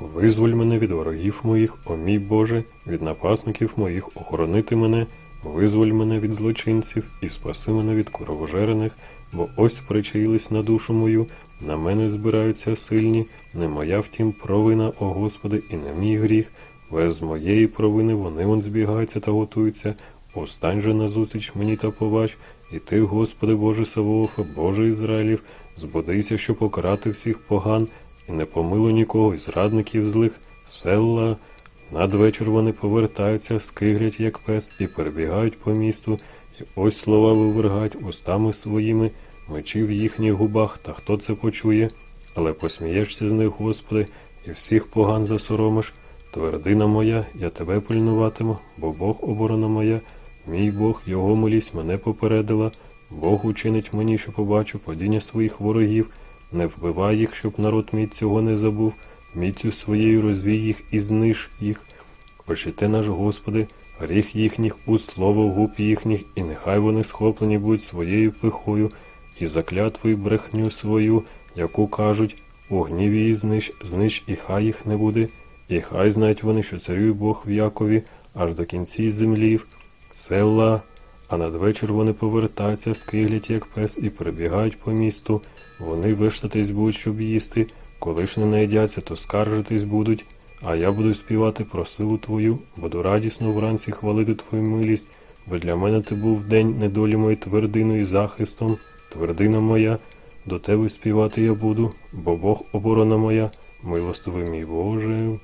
Визволь мене від ворогів моїх, о мій Боже, від напасників моїх, охоронити мене, визволь мене від злочинців і спаси мене від кровожерених, бо ось причаїлись на душу мою, на мене збираються сильні, не моя втім провина, о Господи, і не мій гріх, без моєї провини вони он збігаються та готуються. Постань же назустріч мені та побач, і ти, Господи Боже Савоофе, Боже Ізраїлів, збудися, щоб покарати всіх поган, і не помилуй нікого із радників злих, села. Надвечір вони повертаються, скиглять, як пес, і перебігають по місту, і ось слова вивергають устами своїми, мечі в їхніх губах, та хто це почує? Але посмієшся з них, Господи, і всіх поган засоромиш. Твердина моя, я тебе пильнуватиму, бо Бог оборона моя, мій Бог, його милість мене попередила. Бог учинить мені, що побачу падіння своїх ворогів, не вбивай їх, щоб народ мій цього не забув, міцю своєю розвій їх і зниж їх. Ощите наш Господи, гріх їхніх у слово губ їхніх, і нехай вони схоплені будуть своєю пихою, і заклятвою брехню свою, яку кажуть, у гніві її зниж, зниж, і хай їх не буде, і хай знають вони, що царює Бог в Якові, аж до кінці землів, села. А надвечір вони повертаються, скиглять, як пес, і прибігають по місту. Вони виштатись будуть, щоб їсти. Коли ж не наїдяться, то скаржитись будуть. А я буду співати про силу твою, буду радісно вранці хвалити твою милість, бо для мене ти був день недолі моєї твердиною і захистом, твердина моя, до тебе співати я буду, бо Бог оборона моя, милостивий мій Боже.